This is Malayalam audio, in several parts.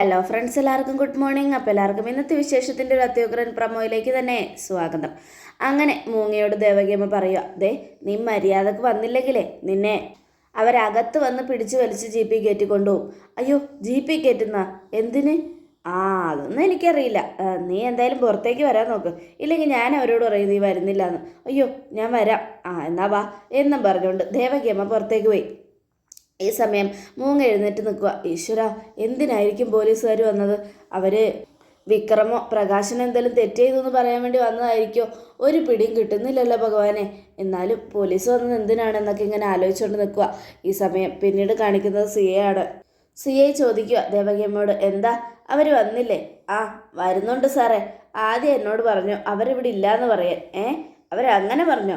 ഹലോ ഫ്രണ്ട്സ് എല്ലാവർക്കും ഗുഡ് മോർണിംഗ് അപ്പോൾ എല്ലാവർക്കും ഇന്നത്തെ വിശേഷത്തിന്റെ ഒരു അത്യുഗ്രൻ പ്രമോയിലേക്ക് തന്നെ സ്വാഗതം. അങ്ങനെ മൂങ്ങയോട് ദേവകിയമ്മ പറയുക ദേ നീ മര്യാദയ്ക്ക് വന്നില്ലെങ്കിലേ നിന്നെ അവരകത്ത് വന്ന് പിടിച്ചു വലിച്ച് ജി പി കയറ്റി കൊണ്ടുപോകും അയ്യോ ജി പി കയറ്റുന്ന? എന്തിന്? ആ അതൊന്നും എനിക്കറിയില്ല. നീ എന്തായാലും പുറത്തേക്ക് വരാൻ നോക്ക്. ഇല്ലെങ്കിൽ ഞാൻ അവരോട് പറയും നീ വരുന്നില്ല എന്ന് അയ്യോ ഞാൻ വരാം. ആ എന്നാ വാ എന്നും പറഞ്ഞുകൊണ്ട് ദേവകിയമ്മ പുറത്തേക്ക് പോയി. ഈ സമയം മൂങ്ങ എഴുന്നേറ്റ് നിൽക്കുക. ഈശ്വര എന്തിനായിരിക്കും പോലീസുകാർ വന്നത്? അവർ വിക്രമോ പ്രകാശനോ എന്തെങ്കിലും തെറ്റ് എന്ന് പറയാൻ വേണ്ടി വന്നതായിരിക്കോ? ഒരു പിടിയും കിട്ടുന്നില്ലല്ലോ ഭഗവാനെ. എന്നാലും പോലീസ് വന്നത് എന്തിനാണെന്നൊക്കെ ഇങ്ങനെ ആലോചിച്ചുകൊണ്ട് നിൽക്കുക. ഈ സമയം പിന്നീട് കാണിക്കുന്നത് സി എ ആണ് സി ചോദിക്കുക ദേവകിയമ്മയോട് എന്താ? അവർ വന്നില്ലേ? ആ വരുന്നുണ്ട് സാറേ. ആദ്യം എന്നോട് പറഞ്ഞു അവരിവിടെ ഇല്ലയെന്ന് പറയാൻ. ഏ? അവരങ്ങനെ പറഞ്ഞോ.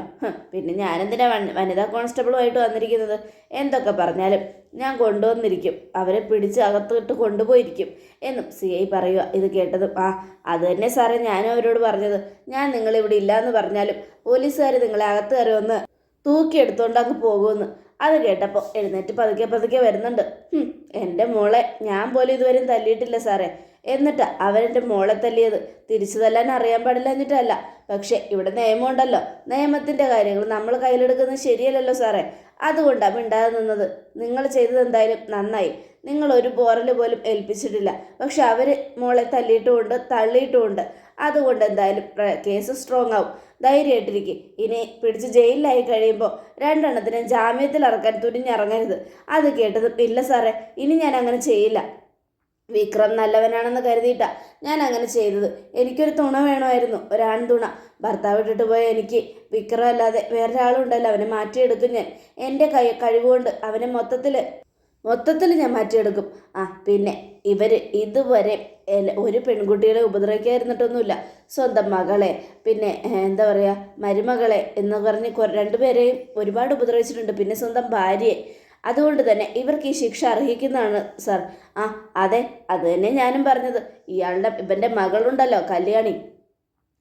പിന്നെ ഞാനെന്തിനാ വനിതാ കോൺസ്റ്റബിളുമായിട്ട് വന്നിരിക്കുന്നത്? എന്തൊക്കെ പറഞ്ഞാലും ഞാൻ കൊണ്ടുവന്നിരിക്കും. അവരെ പിടിച്ച് അകത്തിട്ട് കൊണ്ടുപോയിരിക്കും എന്നും സി ഐ പറയുക. ഇത് കേട്ടതും ആ അത് തന്നെ സാറേ ഞാനും അവരോട് പറഞ്ഞത്. ഞാൻ നിങ്ങളിവിടെ ഇല്ലയെന്ന് പറഞ്ഞാലും പോലീസുകാർ നിങ്ങളെ അകത്ത് കയറി ഒന്ന് തൂക്കിയെടുത്തോണ്ട് അങ്ങ് പോകുമെന്ന്. അത് കേട്ടപ്പോൾ എഴുന്നേറ്റ് പതുക്കെ പതുക്കെ വരുന്നുണ്ട്. എന്റെ മോളെ ഞാൻ പോലും ഇതുവരെയും തല്ലിയിട്ടില്ല സാറേ. എന്നിട്ട് അവരെന്റെ മോളെ തല്ലിയത് തിരിച്ചു തല്ലാൻ അറിയാൻ പാടില്ല എന്നിട്ടല്ല. പക്ഷേ ഇവിടെ നിയമമുണ്ടല്ലോ. നിയമത്തിന്റെ കാര്യങ്ങൾ നമ്മൾ കയ്യിലെടുക്കുന്നത് ശരിയല്ലല്ലോ സാറേ. അതുകൊണ്ടാണ് മിണ്ടാതെ നിന്നത്. നിങ്ങൾ ചെയ്തത് എന്തായാലും നന്നായി. നിങ്ങൾ ഒരു പോറൽ പോലും ഏൽപ്പിച്ചിട്ടില്ല. പക്ഷെ അവർ മോളെ തല്ലിയിട്ടുമുണ്ട് തള്ളിയിട്ടുമുണ്ട്. അതുകൊണ്ട് എന്തായാലും കേസ് സ്ട്രോങ് ആവും. ധൈര്യമായിട്ടിരിക്കും. ഇനി പിടിച്ച് ജയിലിലായി കഴിയുമ്പോൾ രണ്ടെണ്ണത്തിനും ജാമ്യത്തിൽ ഇറക്കാൻ തുനിഞ്ഞിറങ്ങരുത്. അത് കേട്ടത് ഇല്ല സാറേ. ഇനി ഞാൻ അങ്ങനെ ചെയ്യില്ല. വിക്രം നല്ലവനാണെന്ന് കരുതിയിട്ടാ ഞാൻ അങ്ങനെ ചെയ്തത്. എനിക്കൊരു തുണ വേണമായിരുന്നു. ഒരാൺ തുണ. ഭർത്താവ് ഇട്ടിട്ട് പോയ എനിക്ക് വിക്രം അല്ലാതെ വേറൊരാളുണ്ടല്ലോ. അവനെ മാറ്റിയെടുക്കും ഞാൻ. എന്റെ കൈ കഴിവുകൊണ്ട് അവനെ മൊത്തത്തിൽ മൊത്തത്തിൽ ഞാൻ മാറ്റിയെടുക്കും. ആ പിന്നെ ഇവർ ഇതുവരെ ഒരു പെൺകുട്ടികളെ ഉപദ്രവിക്കാതിരുന്നിട്ടൊന്നുമില്ല. സ്വന്തം മകളെ പിന്നെ എന്താ പറയുക മരുമകളെ എന്ന് പറഞ്ഞ് രണ്ടുപേരെയും ഒരുപാട് ഉപദ്രവിച്ചിട്ടുണ്ട്. പിന്നെ സ്വന്തം ഭാര്യയെ. അതുകൊണ്ട് തന്നെ ഇവർക്ക് ഈ ശിക്ഷ അർഹിക്കുന്നതാണ് സാർ ആ അതെ അത് തന്നെ ഞാനും പറഞ്ഞത്. ഇയാളുടെ ഇവന്റെ മകളുണ്ടല്ലോ കല്യാണി.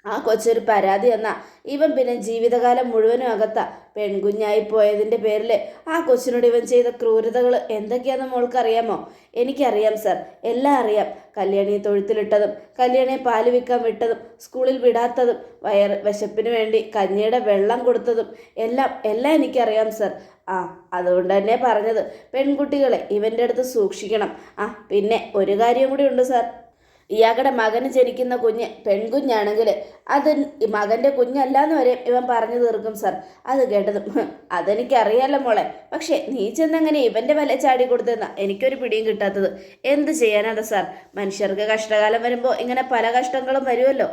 ആ കൊച്ചൊരു പരാതി തന്നാ. ഇവൻ പിന്നെ ജീവിതകാലം മുഴുവനും അകത്ത. പെൺകുഞ്ഞായി പോയതിന്റെ പേരിൽ ആ കൊച്ചിനോട് ഇവൻ ചെയ്ത ക്രൂരതകൾ എന്തൊക്കെയാണെന്ന് മോൾക്ക് അറിയാമോ എനിക്കറിയാം സർ. എല്ലാം അറിയാം. കല്യാണിയെ തൊഴുത്തിലിട്ടതും കല്യാണിയെ പാൽ വിൽക്കാൻ വിട്ടതും സ്കൂളിൽ വിടാത്തതും വയർ വിശപ്പിന് വേണ്ടി കഞ്ഞിയുടെ വെള്ളം കൊടുത്തതും എല്ലാം എല്ലാം എനിക്കറിയാം സർ. ആ അതുകൊണ്ട് തന്നെ പറഞ്ഞത്. പെൺകുട്ടികളെ ഇവന്റെ അടുത്ത് സൂക്ഷിക്കണം. ആ പിന്നെ ഒരു കാര്യം കൂടി ഉണ്ട് സാർ. ഇയാളുടെ മകന് ജനിക്കുന്ന കുഞ്ഞ് പെൺകുഞ്ഞാണെങ്കിൽ അത് മകന്റെ കുഞ്ഞല്ല എന്ന് വരെ ഇവൻ പറഞ്ഞു തീർക്കും സാർ അത് കേട്ടതും "ഹ്, അതെനിക്കറിയാലോ മോളെ. പക്ഷേ നീ ചെന്നങ്ങനെ ഇവന്റെ വല ചാടി കൊടുത്തെന്ന? എനിക്കൊരു പിടിയും കിട്ടാത്തത്. എന്ത് ചെയ്യാനാണ് സാർ മനുഷ്യർക്ക് കഷ്ടകാലം വരുമ്പോൾ ഇങ്ങനെ പല കഷ്ടങ്ങളും വരുമല്ലോ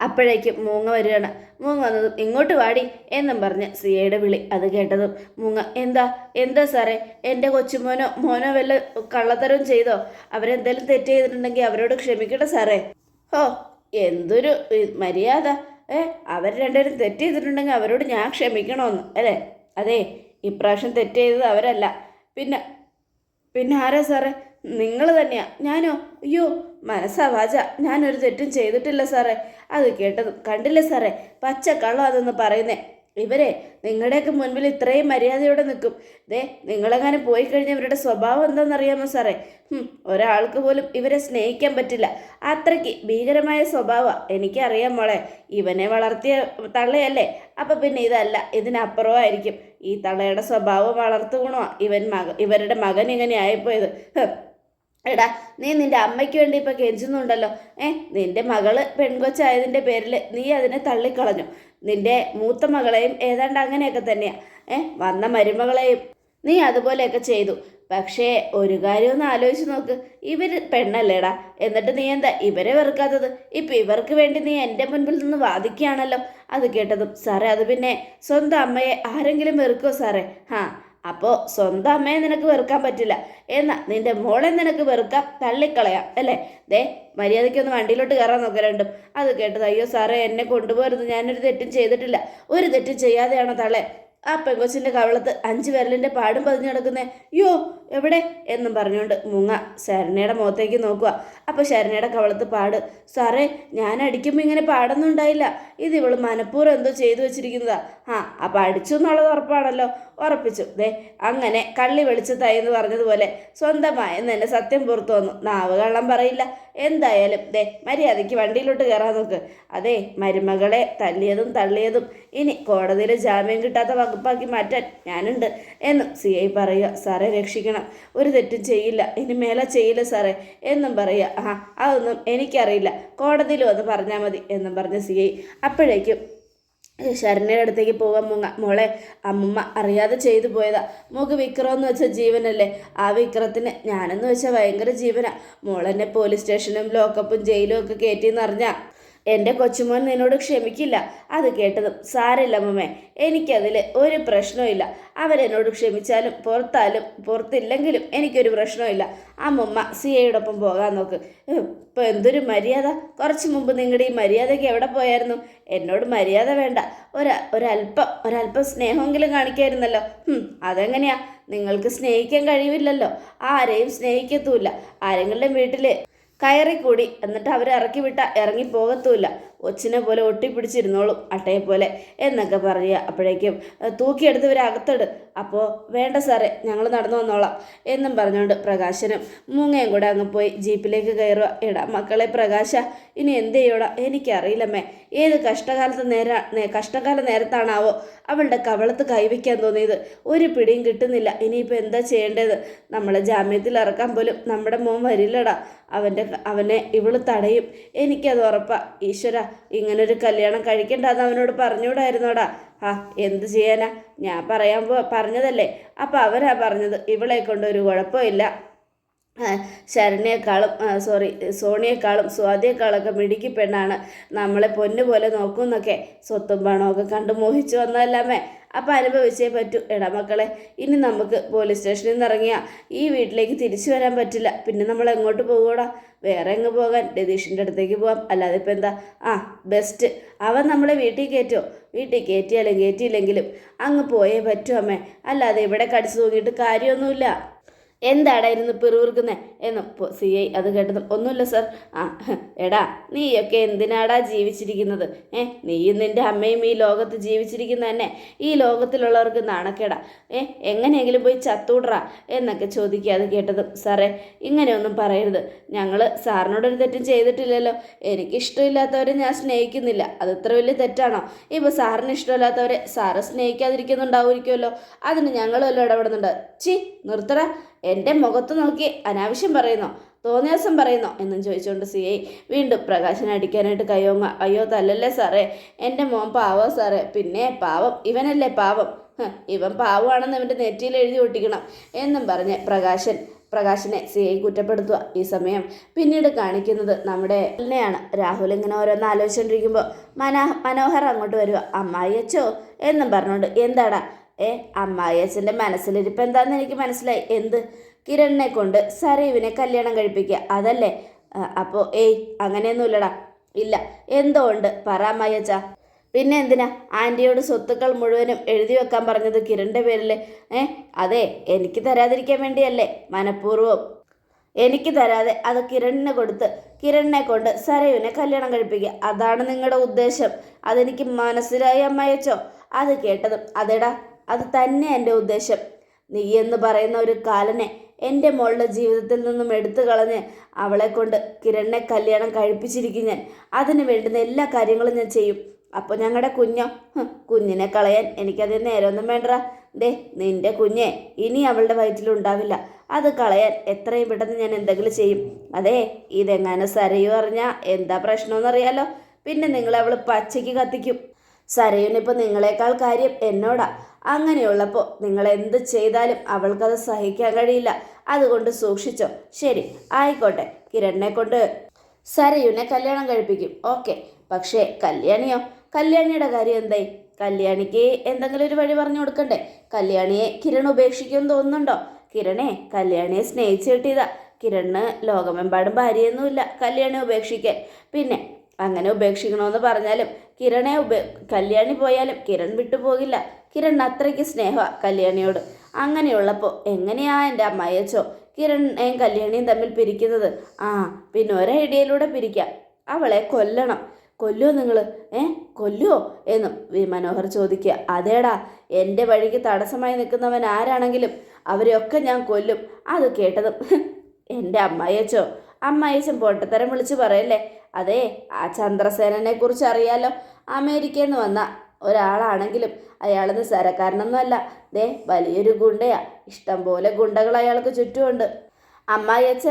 അപ്പോഴേക്കും മൂങ്ങ വരികയാണ്. മൂങ്ങ വന്നതും ഇങ്ങോട്ട് വാടി എന്നും പറഞ്ഞ് സിയയുടെ വിളി അത് കേട്ടതും. മൂങ്ങ എന്താ എന്താ സാറേ എന്റെ കൊച്ചുമോനോ മോനോ വല്ല കള്ളത്തരവും ചെയ്തോ? അവരെന്തെങ്കിലും തെറ്റ് ചെയ്തിട്ടുണ്ടെങ്കിൽ അവരോട് ക്ഷമിക്കട്ടെ സാറേ. ഓ എന്തൊരു മര്യാദ. ഏ അവർ രണ്ടുപേരും തെറ്റ് ചെയ്തിട്ടുണ്ടെങ്കിൽ അവരോട് ഞാൻ ക്ഷമിക്കണമെന്ന് അല്ലേ? അതെ ഇപ്രാവശ്യം തെറ്റ് ചെയ്തത് അവരല്ല. പിന്നെ പിന്നെ ആരാ സാറേ? നിങ്ങൾ തന്നെയാ. ഞാനോ? അയ്യോ മനസ്സാ വാച ഞാനൊരു തെറ്റും ചെയ്തിട്ടില്ല സാറേ. അത് കേട്ടതും കണ്ടില്ലേ സാറേ? പച്ച കള്ളം അതെന്ന് പറയുന്നേ. ഇവരെ നിങ്ങളുടെയൊക്കെ മുൻപിൽ ഇത്രയും മര്യാദയോടെ നിൽക്കും. ദേ നിങ്ങളെങ്ങനെ പോയി കഴിഞ്ഞാൽ ഇവരുടെ സ്വഭാവം എന്താണെന്നറിയാമോ സാറേ? ഒരാൾക്ക് പോലും ഇവരെ സ്നേഹിക്കാൻ പറ്റില്ല. അത്രയ്ക്ക് ഭീകരമായ സ്വഭാവമാണ് എനിക്കറിയാം മോളെ ഇവനെ വളർത്തിയ തള്ളയല്ലേ? അപ്പം പിന്നെ ഇതല്ല ഇതിനപ്പുറമായിരിക്കും. ഈ തള്ളയുടെ സ്വഭാവം വളർത്തു ഗുണമാണ് ഇവൻ മക ഇവരുടെ മകൻ ഇങ്ങനെ ആയിപ്പോയത്. എടാ നീ നിന്റെ അമ്മയ്ക്ക് വേണ്ടി ഇപ്പൊ കെഞ്ചുന്നുണ്ടല്ലോ. ഏ നിന്റെ മകൾ പെൺകൊച്ചായതിന്റെ പേരിൽ നീ അതിനെ തള്ളിക്കളഞ്ഞു. നിന്റെ മൂത്ത മകളെയും ഏതാണ്ട് അങ്ങനെയൊക്കെ തന്നെയാ. ഏ വന്ന മരുമകളെയും നീ അതുപോലെയൊക്കെ ചെയ്തു. പക്ഷേ ഒരു കാര്യം ഒന്ന് ആലോചിച്ച് നോക്ക്. ഇവർ പെണ്ണല്ലേടാ. എന്നിട്ട് നീ എന്താ ഇവരെ വെറുക്കാത്തത്? ഇപ്പം ഇവർക്ക് വേണ്ടി നീ എന്റെ മുൻപിൽ നിന്ന് വാദിക്കുകയാണല്ലോ. അത് കേട്ടതും സാറേ അത് പിന്നെ സ്വന്തം അമ്മയെ ആരെങ്കിലും വെറുക്കോ സാറേ? ഹാ അപ്പോൾ സ്വന്തം അമ്മയെ നിനക്ക് വെറുക്കാൻ പറ്റില്ല. എന്നാ നിന്റെ മോളെ നിനക്ക് വെറുക്കാം തള്ളിക്കളയാം അല്ലേ? ദേ മര്യാദയ്ക്കൊന്ന് വണ്ടിയിലോട്ട് കയറാൻ നോക്കുക രണ്ടും. അത് കേട്ടത് അയ്യോ സാറേ എന്നെ കൊണ്ടുപോകരുത് ഞാനൊരു തെറ്റും ചെയ്തിട്ടില്ല. ഒരു തെറ്റും ചെയ്യാതെയാണോ തള്ളേ? ആ പെങ്കൊച്ചിന്റെ കവളത്ത് അഞ്ച് വിരലിന്റെ പാടും പതിഞ്ഞു കിടക്കുന്നേ. അയ്യോ എവിടെ എന്നും പറഞ്ഞുകൊണ്ട് മുങ്ങ. ശരണയുടെ മുഖത്തേക്ക് നോക്കുക. അപ്പോൾ ശരണയുടെ കവളത്ത് പാട്. സാറേ ഞാൻ അടിക്കുമ്പോൾ ഇങ്ങനെ പാടൊന്നും ഉണ്ടായില്ല. ഇത് ഇവൾ മനഃപൂർവം എന്തോ ചെയ്തു വെച്ചിരിക്കുന്നതാ. ആ അപ്പോൾ അടിച്ചു എന്നുള്ളത് ഉറപ്പാണല്ലോ. ഉറപ്പിച്ചു. ദേ അങ്ങനെ കള്ളി വെളിച്ചത്തായി എന്ന് പറഞ്ഞതുപോലെ സ്വന്തമായെന്ന് എന്നെ സത്യം പുറത്തു വന്നു. നാവ് കള്ളം പറയില്ല. എന്തായാലും ദേ മര്യാദയ്ക്ക് വണ്ടിയിലോട്ട് കയറാൻ നോക്ക്. അതെ മരുമകളെ തല്ലിയതും തള്ളിയതും. ഇനി കോടതിയിൽ ജാമ്യം കിട്ടാത്ത വകുപ്പാക്കി മാറ്റാൻ ഞാനുണ്ട് എന്നും സി ഐ പറയുക. സാറേ രക്ഷിക്കണം. ഒരു തെറ്റും ചെയ്യില്ല. ഇനി മേലെ ചെയ്യില്ല സാറേ. എന്നും പറയുക. ആ അതൊന്നും എനിക്കറിയില്ല. കോടതിയിൽ വന്ന് പറഞ്ഞാൽ മതി എന്നും പറഞ്ഞ സി ഐ. അപ്പോഴേക്കും ശരണ്യയുടെ അടുത്തേക്ക് പോവാൻ മുങ്ങ. മോളെ അമ്മമ്മ അറിയാതെ ചെയ്തു പോയതാ. മുഖ വിക്രം എന്ന് വെച്ച ജീവനല്ലേ? ആ വിക്രത്തിന് ഞാനെന്ന് വെച്ചാൽ ഭയങ്കര ജീവനാ. മോളെന്നെ പോലീസ് സ്റ്റേഷനും ലോക്കപ്പും ജയിലും ഒക്കെ കയറ്റിയെന്ന് അറിഞ്ഞാ എന്റെ കൊച്ചുമോൻ നിന്നോട് ക്ഷമിക്കില്ല. അത് കേട്ടതും സാരല്ല മമ്മേ എനിക്കതിൽ ഒരു പ്രശ്നവുമില്ല. അവരെന്നോട് ക്ഷമിച്ചാലും പുറത്താലും പുറത്തില്ലെങ്കിലും എനിക്കൊരു പ്രശ്നവുമില്ല. അമ്മമ്മ സി ഐയോടൊപ്പം പോകാൻ നോക്ക്. ഇപ്പോൾ എന്തൊരു മര്യാദ? കുറച്ച് മുമ്പ് നിങ്ങളുടെ ഈ മര്യാദയ്ക്ക് എവിടെ പോയായിരുന്നു? എന്നോട് മര്യാദ വേണ്ട. ഒരു ഒരല്പം ഒരല്പം സ്നേഹമെങ്കിലും കാണിക്കായിരുന്നല്ലോ. അതെങ്ങനെയാ? നിങ്ങൾക്ക് സ്നേഹിക്കാൻ കഴിയില്ലല്ലോ ആരെയും സ്നേഹിക്കത്തുമില്ല ആരെങ്കിലും വീട്ടിൽ കയറിക്കൂടി. എന്നിട്ട് അവരെ ഇറക്കി വിട്ട ഇറങ്ങി പോകത്തുമില്ല ഒച്ചിനെ പോലെ ഒട്ടിപ്പിടിച്ചിരുന്നോളും അട്ടയെ പോലെ എന്നൊക്കെ പറയുക. അപ്പോഴേക്കും "ഏഹ്, തൂക്കിയെടുത്ത് ഇവരെ അകത്തിട്. അപ്പോൾ വേണ്ട സാറേ ഞങ്ങൾ നടന്നു വന്നോളാം എന്നും പറഞ്ഞുകൊണ്ട് പ്രകാശനും മൂങ്ങയും കൂടെ അങ്ങ് പോയി ജീപ്പിലേക്ക് കയറുക. എടാ മക്കളെ പ്രകാശ ഇനി എന്ത് ചെയ്യോടാ എനിക്കറിയില്ലമ്മേ. ഏത് കഷ്ടകാലത്ത് നേര കഷ്ടകാല നേരത്താണാവോ അവളുടെ കവളത്ത് കൈവയ്ക്കാൻ തോന്നിയത്. ഒരു പിടിയും കിട്ടുന്നില്ല. ഇനിയിപ്പോൾ എന്താ ചെയ്യേണ്ടത്? നമ്മളെ ജാമ്യത്തിൽ ഇറക്കാൻ പോലും നമ്മുടെ മോൻ വരില്ലടാ. അവന്റെ അവനെ ഇവൾ തടയും. എനിക്കത് ഉറപ്പാ. ഈശ്വര ഇങ്ങനൊരു കല്യാണം കഴിക്കണ്ടെന്ന് അവനോട് പറഞ്ഞുകൂടായിരുന്നോടാ. ആ എന്ത് ചെയ്യാനാ? ഞാൻ പറയാൻ പോ പറഞ്ഞതല്ലേ. അപ്പം അവരാ പറഞ്ഞത്. ഇവളെ കൊണ്ടൊരു കുഴപ്പമില്ല. ശരണ്യേക്കാളും സോറി സോണിയേക്കാളും സ്വാതിയേക്കാളൊക്കെ മിടുക്കി പെണ്ണാണ്. നമ്മളെ പൊന്നു പോലെ നോക്കുന്നൊക്കെ സ്വത്തും പണമൊക്കെ കണ്ടു മോഹിച്ചു വന്നതല്ലാമേ അപ്പം അനുഭവിച്ചേ പറ്റൂ. എടാ മക്കളെ ഇനി നമുക്ക് പോലീസ് സ്റ്റേഷനിൽ നിന്ന് ഇറങ്ങിയാൽ ഈ വീട്ടിലേക്ക് തിരിച്ചു വരാൻ പറ്റില്ല. പിന്നെ നമ്മൾ എങ്ങോട്ട് പോകൂടാ വേറെ എങ്ങ് പോകാൻ? രതീഷിന്റെ അടുത്തേക്ക് പോകാം അല്ലാതെ ഇപ്പം എന്താ? ആ ബെസ്റ്റ് അവൻ നമ്മളെ വീട്ടിൽ കയറ്റുമോ വീട്ടിൽ കയറ്റിയാലും കയറ്റിയില്ലെങ്കിലും അങ്ങ് പോയേ പറ്റൂ അമ്മേ. അല്ലാതെ ഇവിടെ കടിച്ചു തൂങ്ങിയിട്ട് കാര്യമൊന്നുമില്ല. എന്താടാ ഇരുന്ന് പിറുവിറുക്കുന്നത് എന്ന് സി ഐ അത് കേട്ടതും ഒന്നുമില്ല സർ ആ എടാ നീയൊക്കെ എന്തിനാടാ ജീവിച്ചിരിക്കുന്നത്? ഏ നീയും നിന്റെ അമ്മയും ഈ ലോകത്ത് ജീവിച്ചിരിക്കുന്ന തന്നെ. ഈ ലോകത്തിലുള്ളവർക്ക് നാണക്കേടാ. ഏ എങ്ങനെയെങ്കിലും പോയി ചത്തൂടറാ എന്നൊക്കെ ചോദിക്കുക അത് കേട്ടതും സാറേ ഇങ്ങനെയൊന്നും പറയരുത്. ഞങ്ങൾ സാറിനോടൊരു തെറ്റും ചെയ്തിട്ടില്ലല്ലോ. എനിക്കിഷ്ടമില്ലാത്തവരെ ഞാൻ സ്നേഹിക്കുന്നില്ല. അത് ഇത്ര വലിയ തെറ്റാണോ? ഇപ്പോൾ സാറിന് ഇഷ്ടമില്ലാത്തവരെ സാറ് സ്നേഹിക്കാതിരിക്കുന്നുണ്ടാവുമായിരിക്കുമല്ലോ. അതിന് ഞങ്ങളല്ലോ ഇടപെടുന്നുണ്ട്. ചി നിർത്തടാ. എന്റെ മുഖത്ത് നോക്കി അനാവശ്യം പറയുന്നോ തോന്നിയാസം പറയുന്നോ എന്നും ചോദിച്ചുകൊണ്ട് സി ഐ വീണ്ടും പ്രകാശനെ അടിക്കാനായിട്ട് കയ്യോങ്ങ. അയ്യോ തല്ലല്ലേ സാറേ? എന്റെ മോൻ പാവോ സാറേ. പിന്നെ പാവം ഇവനല്ലേ പാവം. ഇവൻ പാവമാണെന്ന് ഇവന്റെ നെറ്റിയിൽ എഴുതി ഒട്ടിക്കണം എന്നും പറഞ്ഞ് പ്രകാശൻ പ്രകാശിനെ സി ഐ കുറ്റപ്പെടുത്തുക ഈ സമയം. പിന്നീട് കാണിക്കുന്നത് നമ്മുടെ തന്നെയാണ് രാഹുൽ ഇങ്ങനെ ഓരോന്ന് ആലോചിച്ചുകൊണ്ടിരിക്കുമ്പോൾ മനോ മനോഹർ അങ്ങോട്ട് വരിക അമ്മായി അച്ചോ എന്നും പറഞ്ഞുകൊണ്ട് എന്താടാ? ഏ അമ്മായിയച്ഛന്റെ മനസ്സിലിരിപ്പം എന്താണെന്ന് എനിക്ക് മനസ്സിലായി. എന്ത്? കിരണിനെ കൊണ്ട് സരീവിനെ കല്യാണം കഴിപ്പിക്കുക. അതല്ലേ? അപ്പോൾ ഏയ് അങ്ങനെയൊന്നുമില്ലടാ. ഇല്ല. എന്തോ ഉണ്ട് പറ പിന്നെ എന്തിനാ? ആന്റിയോട് സ്വത്തുക്കൾ മുഴുവനും എഴുതി വെക്കാൻ പറഞ്ഞത് കിരണിന്റെ പേരിൽ ഏ അതെ എനിക്ക് തരാതിരിക്കാൻ വേണ്ടിയല്ലേ. മനഃപൂർവം. എനിക്ക് തരാതെ അത് കിരണിനെ കൊടുത്ത് കിരണിനെ കൊണ്ട് സരയുവിനെ കല്യാണം കഴിപ്പിക്കുക. അതാണ് നിങ്ങളുടെ ഉദ്ദേശം. അതെനിക്ക് മനസ്സിലായി അമ്മയച്ചോ അത് കേട്ടതും അതെടാ അത് തന്നെ എന്റെ ഉദ്ദേശം. നീ എന്ന് പറയുന്ന ഒരു കാലനെ എന്റെ മോളുടെ ജീവിതത്തിൽ നിന്നും എടുത്തു കളഞ്ഞ് അവളെ കൊണ്ട് കിരണിനെ കല്യാണം കഴിപ്പിച്ചിരിക്കും ഞാൻ. അതിന് വേണ്ടുന്ന എല്ലാ കാര്യങ്ങളും ഞാൻ ചെയ്യും. അപ്പോൾ ഞങ്ങളുടെ കുഞ്ഞോ? കുഞ്ഞിനെ കളയാൻ എനിക്കത് നേരമൊന്നും വേണ്ട ദേ നിന്റെ കുഞ്ഞെ ഇനി അവളുടെ വയറ്റിലുണ്ടാവില്ല അത് കളയാൻ എത്രയും പെട്ടെന്ന് ഞാൻ എന്തെങ്കിലും ചെയ്യും. അതെ ഇതെങ്ങനെ സരയു അറിഞ്ഞാൽ എന്താ പ്രശ്നമെന്നറിയാലോ. പിന്നെ നിങ്ങൾ അവൾ പച്ചയ്ക്ക് കത്തിക്കും. സരയുനിപ്പോൾ നിങ്ങളെക്കാൾ കാര്യം എന്നോടാ. അങ്ങനെയുള്ളപ്പോൾ നിങ്ങൾ എന്ത് ചെയ്താലും അവൾക്കത് സഹിക്കാൻ കഴിയില്ല. അതുകൊണ്ട് സൂക്ഷിച്ചോ. ശരി ആയിക്കോട്ടെ. കിരണിനെ കൊണ്ട് സരയുനെ കല്യാണം കഴിപ്പിക്കും. ഓക്കെ. പക്ഷേ കല്യാണിയോ? കല്യാണിയുടെ കാര്യം എന്തായി? കല്യാണിക്ക് എന്തെങ്കിലും ഒരു വഴി പറഞ്ഞു കൊടുക്കണ്ടേ? കല്യാണിയെ കിരൺ ഉപേക്ഷിക്കുമെന്ന് തോന്നുന്നുണ്ടോ? കിരണേ കല്യാണിയെ സ്നേഹിച്ച് കിട്ടിയതാ. കിരണിന് ലോകമെമ്പാടും ഭാര്യയൊന്നുമില്ല കല്യാണി ഉപേക്ഷിക്കാൻ. പിന്നെ അങ്ങനെ ഉപേക്ഷിക്കണമെന്ന് പറഞ്ഞാലും കിരണെ ഉപ കല്യാണി പോയാലും കിരൺ വിട്ടുപോകില്ല കിരൺ അത്രയ്ക്ക് സ്നേഹമാണ് കല്യാണിയോട്. അങ്ങനെയുള്ളപ്പോൾ എങ്ങനെയാ എന്റെ അമ്മയച്ചോ കിരണേയും കല്യാണിയും തമ്മിൽ പിരിക്കുന്നത്? ആ പിന്നെ ഒരൈഡിയയിലൂടെ പിരിക്കാം. അവളെ കൊല്ലണം. കൊല്ലുമോ നിങ്ങൾ ഏ കൊല്ലുമോ എന്നും വി മനോഹർ ചോദിക്കുക. അതേടാ എന്റെ വഴിക്ക് തടസ്സമായി നിൽക്കുന്നവൻ ആരാണെങ്കിലും അവരെയൊക്കെ ഞാൻ കൊല്ലും. അത് കേട്ടതും എന്റെ അമ്മയച്ചോ അമ്മായിച്ചൻ പൊട്ടത്തരം വിളിച്ച് പറയല്ലേ? അതെ ആ ചന്ദ്രസേനനെ കുറിച്ച് അറിയാലോ. അമേരിക്കയിൽ വന്ന ഒരാളാണെങ്കിലും അയാൾ നിസ്സാരക്കാരനൊന്നുമല്ല ദേ വലിയൊരു ഗുണ്ടയാ. ഇഷ്ടം പോലെ ഗുണ്ടകൾ അയാൾക്ക് ചുറ്റുമുണ്ട്. അമ്മായിയച്ച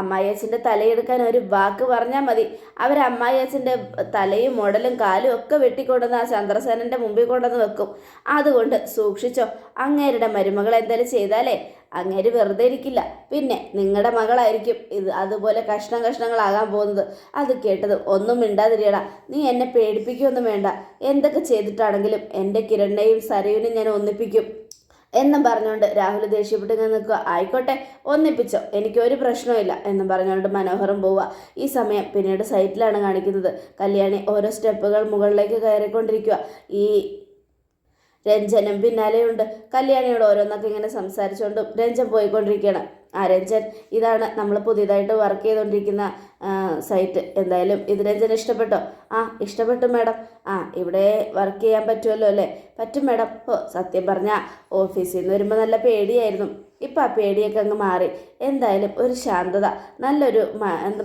അമ്മായിയച്ചന്റെ തലയെടുക്കാൻ ഒരു വാക്ക് പറഞ്ഞാൽ മതി. അവർ അമ്മായിയച്ചന്റെ തലയും മുടലും കാലും ഒക്കെ വെട്ടിക്കൊണ്ടുവന്ന് ആ ചന്ദ്രസേനന്റെ മുമ്പിൽ കൊണ്ടുവന്ന് വെക്കും. അതുകൊണ്ട് സൂക്ഷിച്ചോ അങ്ങേരുടെ മരുമകൾ എന്തായാലും ചെയ്താലേ അങ്ങേര് വെറുതെ ഇരിക്കില്ല. പിന്നെ നിങ്ങളുടെ മകളായിരിക്കും ഇത് അതുപോലെ കഷ്ണം കഷ്ണങ്ങളാകാൻ പോകുന്നത്. അത് കേട്ടത് ഒന്നും മിണ്ടാതിരിയടാ. നീ എന്നെ പേടിപ്പിക്കുകയൊന്നും വേണ്ട. എന്തൊക്കെ ചെയ്തിട്ടാണെങ്കിലും എന്റെ കിരണിനെയും സരയുവിനും ഞാൻ ഒന്നിപ്പിക്കും. എന്നും പറഞ്ഞുകൊണ്ട് രാഹുൽ ദേഷ്യപ്പെട്ട് നിൽക്കുക ആയിക്കോട്ടെ ഒന്നിപ്പിച്ചോ. എനിക്ക് ഒരു പ്രശ്നമില്ല എന്നും പറഞ്ഞുകൊണ്ട് മനോഹരം പോവുക ഈ സമയം പിന്നീട് സൈറ്റിലാണ് കാണിക്കുന്നത്. കല്യാണി ഓരോ സ്റ്റെപ്പുകൾ മുകളിലേക്ക് കയറിക്കൊണ്ടിരിക്കുക ഈ രഞ്ജനും പിന്നാലെയുണ്ട്. കല്യാണിയോട് ഓരോന്നൊക്കെ ഇങ്ങനെ സംസാരിച്ചുകൊണ്ടും രഞ്ജൻ പോയിക്കൊണ്ടിരിക്കുകയാണ്. ആ രഞ്ജൻ ഇതാണ് നമ്മൾ പുതിയതായിട്ട് വർക്ക് ചെയ്തുകൊണ്ടിരിക്കുന്ന സൈറ്റ് എന്തായാലും ഇത് രഞ്ജൻ ഇഷ്ടപ്പെട്ടോ? ആ ഇഷ്ടപ്പെട്ടു മാഡം. ആ ഇവിടെ വർക്ക് ചെയ്യാൻ പറ്റുമല്ലോ അല്ലേ? പറ്റും മാഡം. ഓ സത്യം പറഞ്ഞാൽ ഓഫീസിൽ നിന്ന് വരുമ്പോൾ നല്ല പേടിയായിരുന്നു. ഇപ്പം ആ പേടിയൊക്കെ അങ്ങ് മാറി. എന്തായാലും ഒരു ശാന്തത നല്ലൊരു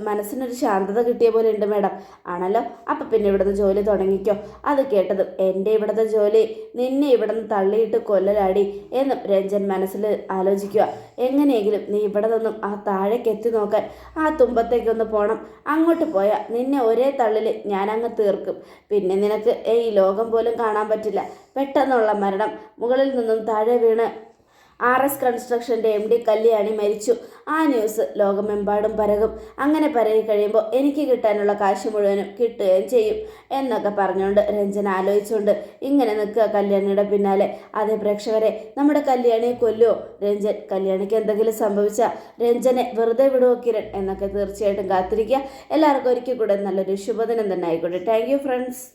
മനസ്സിനൊരു ശാന്തത കിട്ടിയ പോലെ ഉണ്ട് മാഡം. ആണല്ലോ? അപ്പം പിന്നെ ഇവിടുന്ന് ജോലി തുടങ്ങിക്കോ. അത് കേട്ടത് എന്റെ ഇവിടുത്തെ ജോലി നിന്നെ ഇവിടുന്ന് തള്ളിയിട്ട് കൊല്ലലാടി എന്നും രഞ്ജൻ മനസ്സിൽ ആലോചിക്കുക. എങ്ങനെയെങ്കിലും നീ ഇവിടെ നിന്നും ആ താഴേക്ക് എത്തി നോക്കാൻ ആ തുമ്പത്തേക്കൊന്ന് പോകണം അങ്ങോട്ട് പോയാൽ നിന്നെ ഒരേ തള്ളിൽ ഞാൻ അങ്ങ് തീർക്കും. പിന്നെ നിനക്ക് ഈ ലോകം പോലും കാണാൻ പറ്റില്ല. പെട്ടെന്നുള്ള മരണം മുകളിൽ നിന്നും താഴെ വീണ് ആർ എസ് കൺസ്ട്രക്ഷന്റെ എം ഡി കല്യാണി മരിച്ചു. ആ ന്യൂസ് ലോകമെമ്പാടും പരകും. അങ്ങനെ പരകി കഴിയുമ്പോൾ എനിക്ക് കിട്ടാനുള്ള കാശ് മുഴുവനും കിട്ടുകയും ചെയ്യും എന്നൊക്കെ പറഞ്ഞുകൊണ്ട് രഞ്ജൻ ആലോചിച്ചുകൊണ്ട് ഇങ്ങനെ നിൽക്കുക കല്യാണിയുടെ പിന്നാലെ. അതേ പ്രേക്ഷകരെ നമ്മുടെ കല്യാണിയെ കൊല്ലുമോ രഞ്ജൻ കല്യാണിക്ക് എന്തെങ്കിലും സംഭവിച്ചാൽ രഞ്ജനെ വെറുതെ വിടുവോ കിരൺ? എന്നൊക്കെ തീർച്ചയായിട്ടും കാത്തിരിക്കുക. എല്ലാവർക്കും ഒരിക്കൽ കൂടെ നല്ലൊരു ശുഭദിനം തന്നെ ആയിക്കോട്ടെ. Thank friends